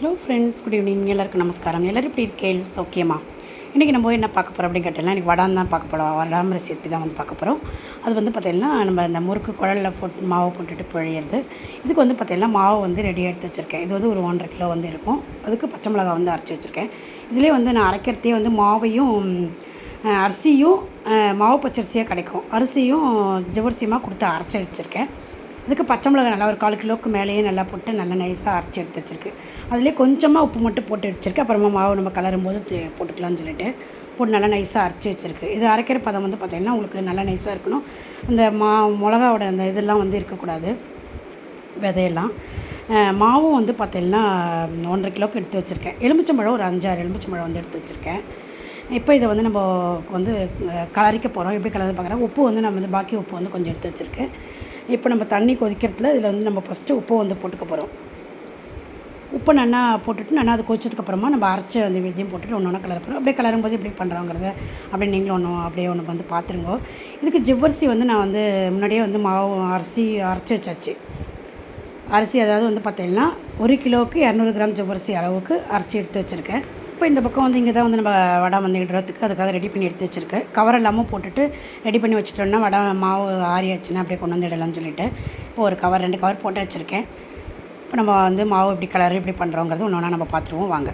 Hello friends good evening எல்லாருக்கும் நமஸ்காரம். எல்லோரும் இப்படி இருக்கேள் சௌக்கியமா? இன்றைக்கி நம்ம என்ன பார்க்க போகிறோம் அப்படின்னு கேட்டோம்னா இன்றைக்கி வடான் தான் பார்க்க போகிறோம் வடாம் ரெசிபி தான் வந்து பார்க்க போகிறோம் அது வந்து பார்த்திங்கன்னா நம்ம இந்த முறுக்கு குழலில் போட்டு மாவு போட்டுட்டு பிழையிறது. இதுக்கு வந்து பார்த்திங்கன்னா மாவு வந்து ரெடியாக எடுத்து வச்சுருக்கேன். இது வந்து ஒரு ஒன்றரை கிலோ வந்து இருக்கும். அதுக்கு பச்சை மிளகா வந்து அரைச்சி வச்சுருக்கேன். இதிலே வந்து நான் அரைக்கிறதே வந்து மாவையும் அரிசியும் மாவு பச்சரிசியாக கிடைக்கும். அரிசியும் ஜவரிசியமாக கொடுத்து அரைச்சி வச்சுருக்கேன். இதுக்கு பச்சை மிளகாய் நல்லா ஒரு கால் கிலோவுக்கு மேலேயே நல்லா போட்டு நல்லா நைஸாக அரைச்சி எடுத்து வச்சுருக்கு. அதிலே கொஞ்சமாக உப்பு மட்டும் போட்டு வச்சிருக்கு அப்புறமா மாவு நம்ம கலரும் போது போட்டுக்கலாம்னு சொல்லிட்டு போட்டு நல்லா நைஸாக அரைச்சி வச்சுருக்கு. இது அரைக்கிற பதம் வந்து பார்த்திங்கன்னா உங்களுக்கு நல்லா நைஸாக இருக்கணும். இந்த மா மிளகாவோட அந்த இதெல்லாம் வந்து இருக்கக்கூடாது. விதையெல்லாம். மாவும் வந்து பார்த்திங்கன்னா ஒன்றரை கிலோக்கு எடுத்து வச்சுருக்கேன். எலுமிச்சம்பழம் ஒரு அஞ்சாறு எலுமிச்சம்பழம் வந்து எடுத்து வச்சுருக்கேன். இப்போ இதை வந்து நம்ம வந்து கலரிக்க போகிறோம் எப்படி கலந்து பார்க்குறோம் உப்பு வந்து நம்ம வந்து பாக்கி உப்பு வந்து கொஞ்சம் எடுத்து வச்சுருக்கேன் இப்போ நம்ம தண்ணி கொதிக்கிறதுல இதில் வந்து நம்ம ஃபஸ்ட்டு உப்பு வந்து போட்டுக்க போகிறோம். உப்பு நல்லா போட்டுட்டு நல்லா அது கொதிச்சதுக்கப்புறமா நம்ம அரைச்ச அந்த விதையும் போட்டுட்டு ஒன்று ஒன்று கலர் போகிறோம் அப்படியே கலரும் போது எப்படி பண்ணுறோங்கிறத அப்படியே நீங்களும் ஒன்று அப்படியே ஒன்று வந்து பார்த்துருங்க இதுக்கு ஜிவ்வரிசி வந்து நான் வந்து முன்னாடியே வந்து மாவு அரிசி அரைச்சி வச்சாச்சு. அரிசி அதாவது வந்து பார்த்தீங்கன்னா ஒரு கிலோவுக்கு இரநூறு கிராம் ஜவ்வரிசி அளவுக்கு அரைச்சி எடுத்து வச்சுருக்கேன். இப்போ இந்த பக்கம் வந்து இங்கே தான் வந்து நம்ம வடை வந்து இடுறதுக்கு அதுக்காக ரெடி பண்ணி எடுத்து வச்சுருக்கேன் கவர் எல்லாமும் போட்டுட்டு ரெடி பண்ணி வச்சுட்டோன்னா வடை மாவு ஆறியாச்சுன்னா அப்படியே கொண்டு வந்து இடலாம்னு சொல்லிட்டு இப்போ ஒரு கவர் ரெண்டு கவர் போட்டு வச்சுருக்கேன். இப்போ நம்ம வந்து மாவு இப்படி கலர் இப்படி பண்ணுறோங்கிறது ஒன்று ஒன்றா நம்ம பார்த்துருவோம். வாங்க.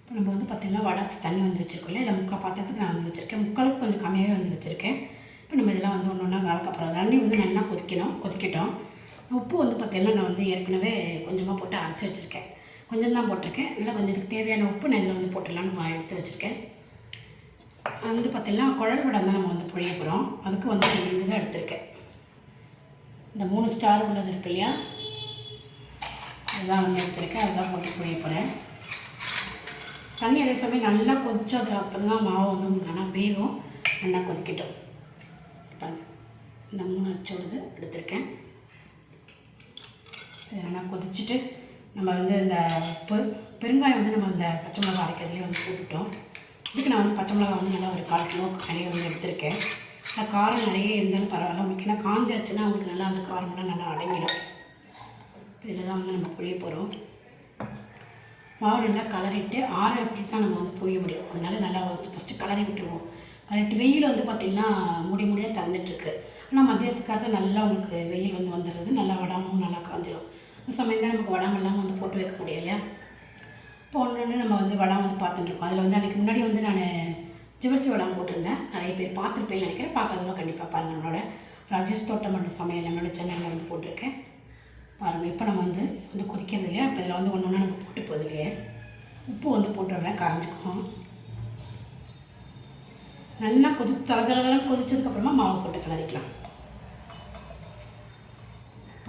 இப்போ நம்ம வந்து பார்த்திங்கன்னா வடை தண்ணி வந்து வச்சுருக்கோம் இல்லை முக்கால் பாத்திரத்துக்கு நான் வந்து வச்சுருக்கேன். முக்காலுக்கு கொஞ்சம் கம்மியாகவே வந்து வச்சுருக்கேன். இப்போ நம்ம இதெல்லாம் வந்து ஒன்று ஒன்றா கலக்கப்புறம் தண்ணி வந்து நல்லா கொதிக்கணும் கொதிக்கட்டும். உப்பு வந்து பார்த்திங்கன்னா நான் வந்து ஏற்கனவே கொஞ்சமாக போட்டு அரைச்சி வச்சுருக்கேன். கொஞ்சம் தான் போட்டிருக்கேன். நல்லா கொஞ்சம் இதுக்கு தேவையான உப்பு நான் இதில் வந்து போட்டுடலான்னு எடுத்து வச்சுருக்கேன். வந்து பார்த்திங்கன்னா குழல் வடம் தான் நம்ம வந்து புழிய போகிறோம் அதுக்கு வந்து இந்த இதுதான் எடுத்திருக்கேன். இந்த மூணு ஸ்டார் உள்ளது இருக்கு இல்லையா? அதுதான் வந்து எடுத்திருக்கேன். அதுதான் போட்டு புழிய போகிறேன் தண்ணி அதே சமயம் நல்லா கொதிச்சது அப்போ தான் மாவு வந்து நல்லா வேகும் நல்லா கொதிக்கட்டும். பாருங்க. இந்த மூணு அச்சோடது எடுத்திருக்கேன். இது நல்லா கொதிச்சுட்டு நம்ம வந்து இந்த உப்பு பெருங்காயம் வந்து நம்ம இந்த பச்சை மிளகா அரைக்கிறதுலேயே வந்து போட்டுட்டோம். இதுக்கு நான் வந்து பச்சை மிளகா வந்து நல்லா ஒரு கால் கிலோ கலையை வந்து எடுத்திருக்கேன். இந்த காரம் நிறைய இருந்தாலும் பரவாயில்ல. உங்களுக்கு ஏன்னா காஞ்சாச்சுன்னா உங்களுக்கு நல்லா அந்த காரமெல்லாம் நல்லா அடங்கிடும். இதில் தான் வந்து நம்ம புழிய போகிறோம் மாவு நல்லா கலரிட்டு ஆற அப்படி தான் நம்ம வந்து புழிய முடியும். அதனால நல்லா ஃபஸ்ட்டு ஃபஸ்ட்டு கலரி விட்டுருவோம். கலரிட்டு வெயில் வந்து பார்த்திங்கன்னா முடி முடியாக திறந்துட்டுருக்கு. ஆனால் மத்தியத்துக்காக நல்லா உங்களுக்கு வெயில் வந்து வந்துடுறது நல்லா வடாமும் நல்லா காஞ்சிடும் இந்த சமயம் தான் நமக்கு வடாம இல்லாமல் வந்து போட்டு வைக்க முடியும் இல்லையா? இப்போ ஒன்று நம்ம வந்து வடம் வந்து பார்த்துட்டுருக்கோம் அதில் வந்து அன்றைக்கி முன்னாடி வந்து நான் ஜிவர்சி வடம் போட்டிருந்தேன். நிறைய பேர் பார்த்துருப்பேன்னு நினைக்கிறேன். பார்க்காதவங்க கண்டிப்பாக பாருங்கள் நம்மளோட ராஜேஷ் தோட்டம் பண்ண சமையல் நம்மளோட சேனலில் வந்து போட்டிருக்கேன். பாருங்கள் இப்போ நம்ம வந்து வந்து கொதிக்கிறது இல்லையா? இப்போ இதில் வந்து ஒன்று ஒன்றா நம்ம போட்டு போகுது இல்லையே? உப்பு வந்து போட்டுடுறேன் காஞ்சிக்கும். நல்லா கொதி தலதலாம் கொதிச்சதுக்கப்புறமா மாவு போட்டு கிளறிக்கலாம்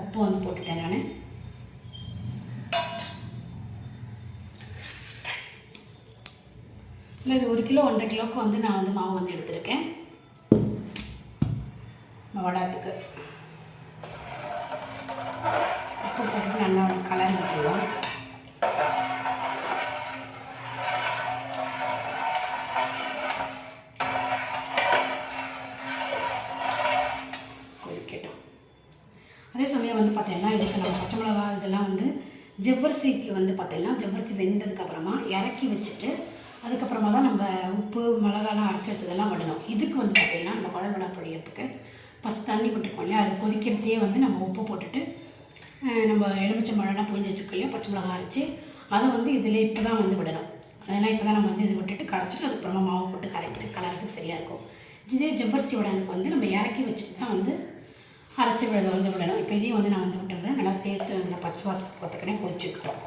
உப்பு வந்து போட்டுட்டேன் நான். இல்லை இது ஒரு கிலோ ஒன்றரை கிலோவுக்கு வந்து நான் வந்து மாவு வந்து எடுத்திருக்கேன். வடாத்துக்கு வந்து பார்த்தீங்கன்னா இதுக்கு நம்ம பச்சை மிளகா இதெல்லாம் வந்து ஜவ்வரிசிக்கு வந்து பார்த்தீங்கன்னா ஜவ்வரிசி வெந்ததுக்கப்புறமா இறக்கி வச்சுட்டு அதுக்கப்புறமா தான் நம்ம உப்பு மிளகாலாம் அரைச்சி வச்சதெல்லாம் விடணும். இதுக்கு வந்து பார்த்தீங்கன்னா நம்ம குழம்புலாம் பொழியறதுக்கு ஃபஸ்ட் தண்ணி விட்டுருக்கோம் இல்லையா? அது கொதிக்கிறதையே வந்து நம்ம உப்பு போட்டுட்டு நம்ம எலுமிச்சை மிளகாலாம் புழிஞ்சு வச்சுக்கோ இல்லையா? பச்சை மிளகா அரைச்சி அதை வந்து இதில் இப்போ தான் வந்து விடணும். அதெல்லாம் இப்போ தான் நம்ம வந்து இது விட்டுட்டு கரைச்சிட்டு அதுக்கப்புறமா மாவு போட்டு கரைச்சி கலரத்துக்கு சரியாக இருக்கும். இதே ஜவ்வரிசி உடனுக்கு வந்து நம்ம இறக்கி வச்சுட்டு தான் வந்து அரைச்சி விழுத வந்து விடணும். இப்போ இதையும் வந்து நான் வந்து விட்டுடுறேன். நல்லா சேர்த்து நல்லா பச்சை வாசத்துக்கு பார்த்துக்கிறேன் கொதிச்சுக்கிட்டோம்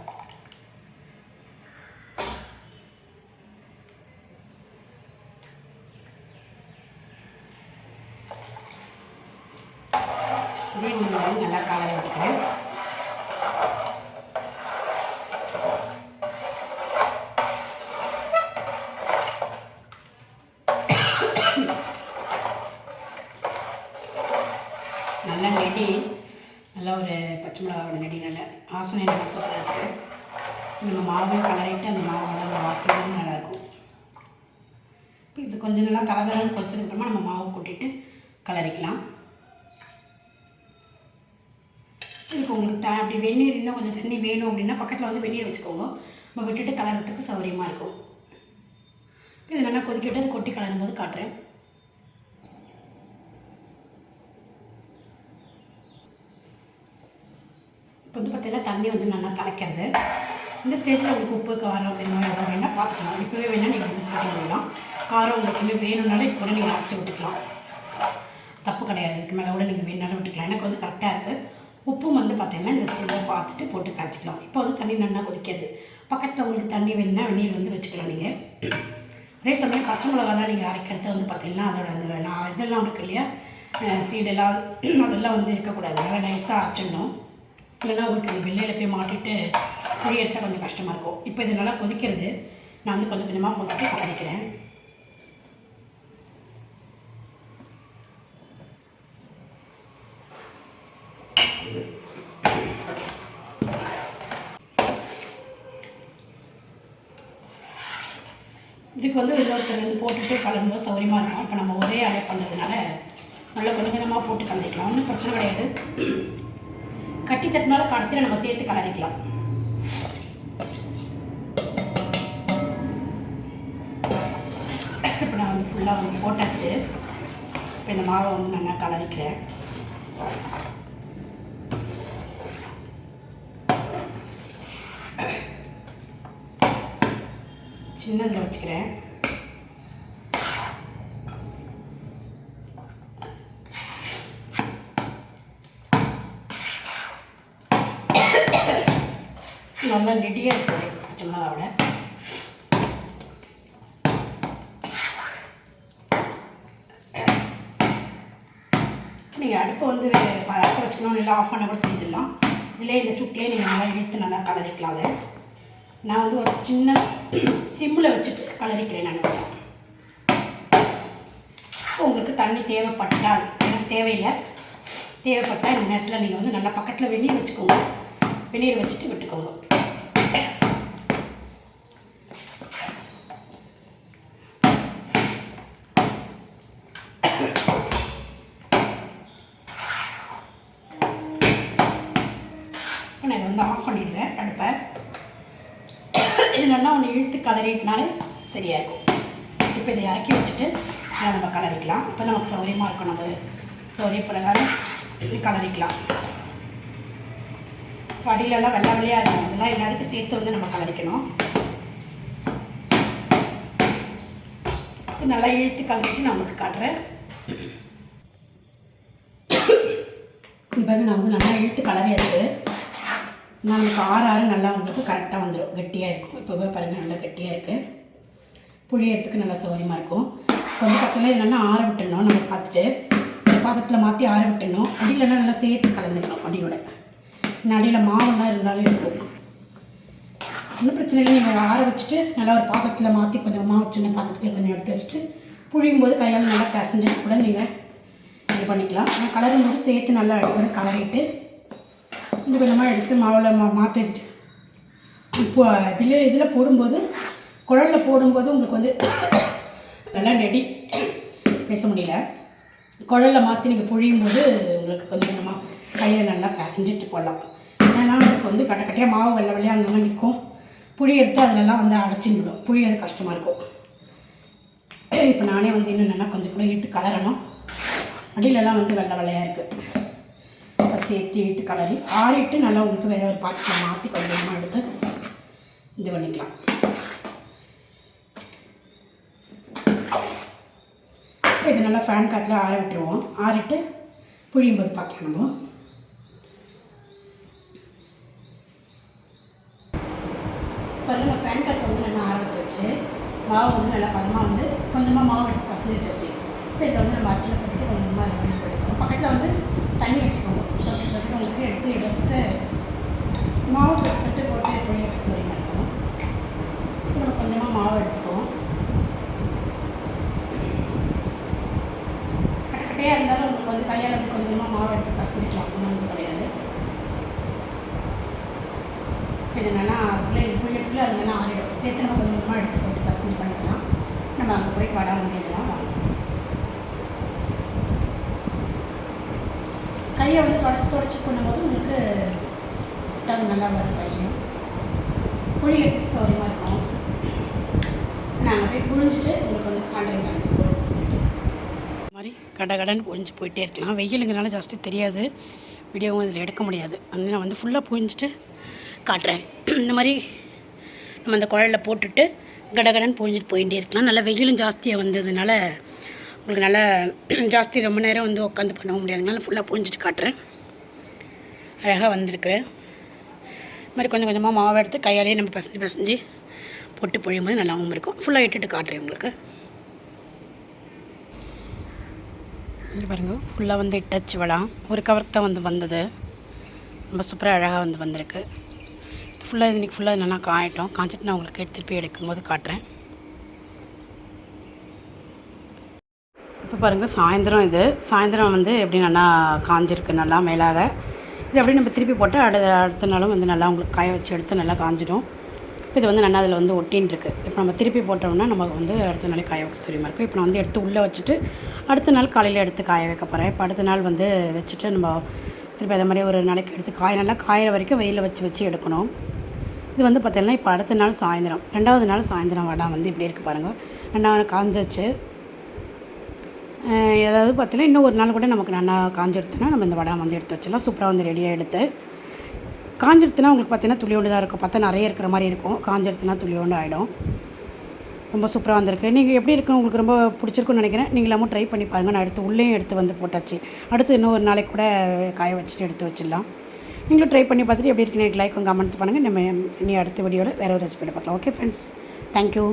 இதையும் வந்து நல்லா காலையில் விட்டுக்கிறேன் நல்ல நெடி நல்லா ஒரு பச்சை மிளகாவோட நெடி நல்ல வாசனை நல்லா சூப்பராக இருக்குது நம்ம மாவையும் கலரிட்டு அந்த மாவோட அந்த வாசனை வந்து நல்லாயிருக்கும் இப்போ இது கொஞ்சம் நல்லா தலதலன்னு கொச்சதுக்கப்புறமா நம்ம மாவு கொட்டிட்டு கலரிக்கலாம். இதுக்கு உங்களுக்கு த அப்படி வெந்நீர் இன்னும் கொஞ்சம் தண்ணி வேணும் அப்படின்னா பக்கத்தில் வந்து வெந்நீர் வச்சுக்கோங்க. நம்ம விட்டுட்டு கலரத்துக்கு சௌகரியமாக இருக்கும். இது நல்லா கொதிக்கிட்டு அது கொட்டி கலரும் போது காட்டுறேன். இப்போ வந்து பார்த்தீங்கன்னா தண்ணி வந்து நல்லா கலக்கிறது. இந்த ஸ்டேஜில் உங்களுக்கு உப்பு காரம் வெங்காயம் எதாவது வேணால் பார்த்துக்கலாம். இப்போவே வேணால் நீங்கள் வந்து போட்டு விடலாம் காரம் உங்களுக்கு இன்னும் வேணும்னாலும் இப்போ கூட நீங்கள் அரைச்சி விட்டுக்கலாம். தப்பு கிடையாது. இதுக்கு மேலே கூட நீங்கள் வேணாலும் விட்டுக்கலாம். எனக்கு வந்து கரெக்டாக இருக்குது உப்பும் வந்து பார்த்தீங்கன்னா இந்த ஸ்டேஜில் பார்த்துட்டு போட்டு கரைச்சிக்கலாம் இப்போ வந்து தண்ணி நல்லா கொதிக்கிறது. பக்கத்தில் உங்களுக்கு தண்ணி வேணும்னா வெந்நீர் வந்து வச்சுக்கலாம் நீங்கள் அதே சமயம் பச்சை மிளகாலாம் நீங்கள் அரைக்கிறது வந்து பார்த்தீங்கன்னா அதோட அந்த நான் இதெல்லாம் இருக்கு இல்லையா? சீடெல்லாம் அதெல்லாம் வந்து இருக்கக்கூடாது. நல்லா நைஸாக அரைச்சிடணும். இல்லைன்னா உங்களுக்கு அந்த வெள்ளையில் போய் மாட்டிட்டு புழியறத கொஞ்சம் கஷ்டமாக இருக்கும். இப்போ இது நல்லா கொதிக்கிறது. நான் வந்து கொஞ்சம் கொஞ்சமாக போட்டுட்டு கலரிக்கிறேன் இதுக்கு வந்து இன்னொருத்தர் வந்து போட்டுட்டு கலரும்போது சௌரியமாக இருக்கும் இப்போ நம்ம ஒரே அடை பண்ணுறதுனால நல்லா கொஞ்சம் கொஞ்சமாக போட்டு கலரிக்கலாம் ஒன்றும் பிரச்சனை கிடையாது. கட்டி தட்டினால கடைசியில் நம்ம சேர்த்து கலரிக்கலாம். இப்போ நான் வந்து ஃபுல்லாக வந்து போட்டாச்சு. இப்போ இந்த மாவை வந்து நல்லா கலரிக்கிறேன். சின்னதில் வச்சுக்கிறேன். நல்லா நெடியாக இருக்குது பச்சை மிளகாவோட. நீங்கள் அடுப்பை வந்து பழக்க வச்சுக்கணும். இல்லை ஆஃப் பண்ண கூட செஞ்சிடலாம். இதிலே இந்த சுட்டிலே நீங்கள் நல்லா இழுத்து நல்லா கலரிக்கலாம் அதை. நான் வந்து ஒரு சின்ன சிம்மில் வச்சுட்டு கலரிக்கிறேன் நான். உங்களுக்கு தண்ணி தேவைப்பட்டால் எனக்கு தேவையில்லை. தேவைப்பட்டால் இந்த நேரத்தில் நீங்கள் வந்து நல்லா பக்கத்தில் வெந்நீர் வச்சுக்கோங்க. வெந்நீர் வச்சுட்டு விட்டுக்கோங்க. நான் இதை வந்து ஆஃப் பண்ணிடுறேன். அடுப்பை. இது நல்லா ஒன்று இழுத்து கலரிட்டினாலே சரியாக இருக்கும். இப்போ இதை இறக்கி வச்சுட்டு அதை நம்ம கலரிக்கலாம். இப்போ நமக்கு சௌகரியமாக இருக்கும். நம்ம சௌரிய பிரகாரம் இது கலரிக்கலாம். படியிலெல்லாம் வெள்ளை வெள்ளையாக இருக்கும். அதெல்லாம் எல்லாருக்கும் சேர்த்து வந்து நம்ம கலரிக்கணும். நல்லா இழுத்து கலரிட்டு நான் உங்களுக்கு காட்டுறேன். இப்போ பாருங்க நான் வந்து நல்லா இழுத்து கலரியாச்சு நமக்கு ஆறு ஆறு நல்லா உங்களுக்கு கரெக்டாக வந்துடும் கெட்டியாக இருக்கும். இப்போவே பாருங்கள் நல்லா கெட்டியாக இருக்குது புழியறதுக்கு நல்லா சௌகரியமாக இருக்கும். கொஞ்சம் பக்கத்தில் என்னென்னா ஆற விட்டுடணும். நம்ம பார்த்துட்டு இந்த பாத்திரத்தில் மாற்றி ஆற விட்டுடணும். அடியிலலாம் நல்லா சேர்த்து கலந்துக்கணும் அடியோட. இன்னும் அடியில் மாவெல்லாம் இருந்தாலும் இருக்கும். ஒன்றும் பிரச்சனை இல்லை. நீங்கள் ஆற வச்சுட்டு நல்லா ஒரு பாத்திரத்தில் மாற்றி கொஞ்சம் மாவு சின்ன பாத்திரத்தில் கொஞ்சம் எடுத்து வச்சுட்டு புழியும் போது கையால் நல்லா பிசைஞ்சிட்டு கூட நீங்கள் இது பண்ணிக்கலாம். ஆனால் கலரும் போது சேர்த்து நல்லா அடிவரை கலரிட்டு கொஞ்சம் கொஞ்சமாக எடுத்து மாவில் மா மாற்றிட்டு இப்போ பிள்ளை இதில் போடும்போது குழலில் போடும்போது உங்களுக்கு வந்து நல்லா ரெடி பேச முடியல. குழலில் மாற்றி நீங்கள் புழியும் போது உங்களுக்கு கொஞ்சம் கொஞ்சமாக கையில் நல்லா பேசஞ்சிட்டு போடலாம். ஏன்னா உங்களுக்கு வந்து கட்ட கட்டையாக மாவு வெள்ளை வெள்ளையாக அங்கங்கே நிற்கும் புளி எடுத்து அதிலெல்லாம் வந்து அடைச்சின்னு புழியறது கஷ்டமாக இருக்கும். இப்போ நானே வந்து என்னென்னா கொஞ்சம் கூட இட்டு கலரணும். அடியிலலாம் வந்து வெள்ளை வெள்ளையாக இருக்குது இப்போ சேர்த்து இட்டு கலரி ஆறிட்டு நல்லா உங்களுக்கு வேறு ஒரு பாத்திரம் மாற்றி கொஞ்சம் கொஞ்சமாக எடுத்து இது பண்ணிக்கலாம். இப்போ இது நல்லா ஃபேன் காற்றுல ஆற விட்டுருவோம். ஆறிட்டு புழியும் போது பார்க்கலாம் நம்ம. பாருங்க நான் ஃபேன் காற்று வந்து நல்லா ஆற வச்சாச்சு. மாவு வந்து நல்லா பதமாக வந்து கொஞ்சமாக மாவு எடுத்து பசங்க வச்சாச்சு. இப்போ இதை வந்து நம்ம அச்சில் போட்டுட்டு கொஞ்சமாக போட்டுக்கணும் பக்கத்தில் வந்து தண்ணி வச்சுக்கோங்க. தொட்டு தொட்டு உங்களுக்கு எடுத்து இடுறதுக்கு மாவு தொட்டு போட்டு பொழியறதுக்கு சொல்லிங்க இருக்கும் நம்ம கொஞ்சமாக மாவு எடுத்துக்குவோம். கட்டக்கட்டையாக இருந்தாலும் உங்களுக்கு வந்து கையால் வந்து கொஞ்சமாக மாவு எடுத்து பசஞ்சிக்கலாம். ஒன்றும் வந்து கிடையாது. இது என்னென்னா அதுக்குள்ளே இது புழியத்துக்குள்ளே அது நல்லா ஆறிடும். சேர்த்து நம்ம கொஞ்சம் கொஞ்சமாக எடுத்து போட்டு பசஞ்சு பண்ணிக்கலாம். நம்ம அங்கே போய் வடை வந்து இதெல்லாம் வாங்கணும் கையை வந்து தொடச்சி தொடச்சி பண்ணும்போது உங்களுக்கு அது நல்லா வரும் கையும் புளி எடுத்துக்கு சௌரியமாக இருக்கும். நாங்கள் போய் புழிஞ்சிட்டு உங்களுக்கு வந்து காண்ட்ரிங் மாதிரி கடை கடன் புழிஞ்சு போயிட்டே இருக்கலாம் வெயிலுங்கிறனால ஜாஸ்தி தெரியாது. வீடியோவும் இதில் எடுக்க முடியாது. அதனால நான் வந்து ஃபுல்லாக புழிஞ்சிட்டு காட்டுறேன். இந்த மாதிரி நம்ம அந்த குழலில் போட்டுட்டு கடகடன் புழிஞ்சிட்டு போயிட்டே இருக்கலாம். நல்லா வெயிலும் ஜாஸ்தியாக வந்ததுனால உங்களுக்கு நல்லா ஜாஸ்தி ரொம்ப நேரம் வந்து உட்காந்து பண்ண முடியாதுனால ஃபுல்லாக புழிஞ்சிட்டு காட்டுறேன். அழகாக வந்திருக்கு. இது மாதிரி கொஞ்சம் கொஞ்சமாக மாவு எடுத்து கையாலேயே நம்ம பிசைஞ்சு பிசைஞ்சு பொட்டு பொழியும் போது நல்லாவும் இருக்கும். ஃபுல்லாக இட்டுட்டு காட்டுறேன் உங்களுக்கு. இங்கே ஃபுல்லாக வந்து இட்டச்சு வளம் ஒரு கவருக்கு தான் வந்து வந்தது. ரொம்ப சூப்பராக அழகாக வந்து வந்திருக்கு. ஃபுல்லாக இன்றைக்கி ஃபுல்லாக நல்லா காயட்டும். காய்ச்சிட்டு நான் உங்களுக்கு திருப்பி எடுக்கும்போது காட்டுறேன். இப்போ பாருங்கள் சாயந்தரம் இது. சாயந்தரம் வந்து எப்படி நல்லா காஞ்சிருக்கு நல்லா மேலாக. இது அப்படியே நம்ம திருப்பி போட்டு அடுத்த அடுத்த நாளும் வந்து நல்லா உங்களுக்கு காய வச்சு எடுத்து நல்லா காஞ்சிடும். இப்போ இது வந்து நல்லா அதில் வந்து ஒட்டின்னு இப்போ நம்ம திருப்பி போட்டோம்னா நமக்கு வந்து அடுத்த நாளே காய வைக்க சரியமாக இருக்கும். இப்போ நான் வந்து எடுத்து உள்ளே வச்சுட்டு அடுத்த நாள் காலையில் எடுத்து காய வைக்க போகிறேன் இப்போ அடுத்த நாள் வந்து வச்சுட்டு நம்ம திருப்பி அதே மாதிரி ஒரு நாளைக்கு எடுத்து காய நல்லா காயிற வரைக்கும் வெயிலில் வச்சு வச்சு எடுக்கணும். இது வந்து பார்த்தீங்கன்னா இப்போ அடுத்த நாள் சாயந்தரம். ரெண்டாவது நாள் சாயந்தரம் வடை வந்து இப்படி இருக்குது பாருங்கள் ரெண்டாவது காஞ்சிச்சு. ஏதாவது பார்த்தீங்கன்னா இன்னும் ஒரு நாள் கூட நமக்கு நல்லா காஞ்சிடுத்துனா நம்ம இந்த வடை வந்து எடுத்து வச்சிடலாம். சூப்பராக வந்து ரெடியாக எடுத்து. காஞ்சிடுத்துனா உங்களுக்கு பார்த்தீங்கன்னா துளியோண்டு தான் இருக்கும். பார்த்தா நிறைய இருக்கிற மாதிரி இருக்கும். காஞ்சிடுத்துனா துளியோண்டு ஆகிடும் ரொம்ப சூப்பராக வந்திருக்கு. நீங்கள் எப்படி இருக்கும் உங்களுக்கு ரொம்ப பிடிச்சிருக்குன்னு நினைக்கிறேன். நீங்களாமும் ட்ரை பண்ணி பாருங்கள் நான் எடுத்து உள்ளேயும் எடுத்து வந்து போட்டாச்சு. அடுத்து இன்னும் ஒரு நாளைக்கு கூட காய வச்சுட்டு எடுத்து வச்சிடலாம். நீங்களும் ட்ரை பண்ணி பார்த்துட்டு எப்படி இருக்குன்னு எனக்கு லைக் கமெண்ட்ஸ் பண்ணுங்கள் நம்ம இனி அடுத்த வீடியோவில் வேறு ஒரு ரெசிபியில் பார்க்கலாம். Okay friends thank you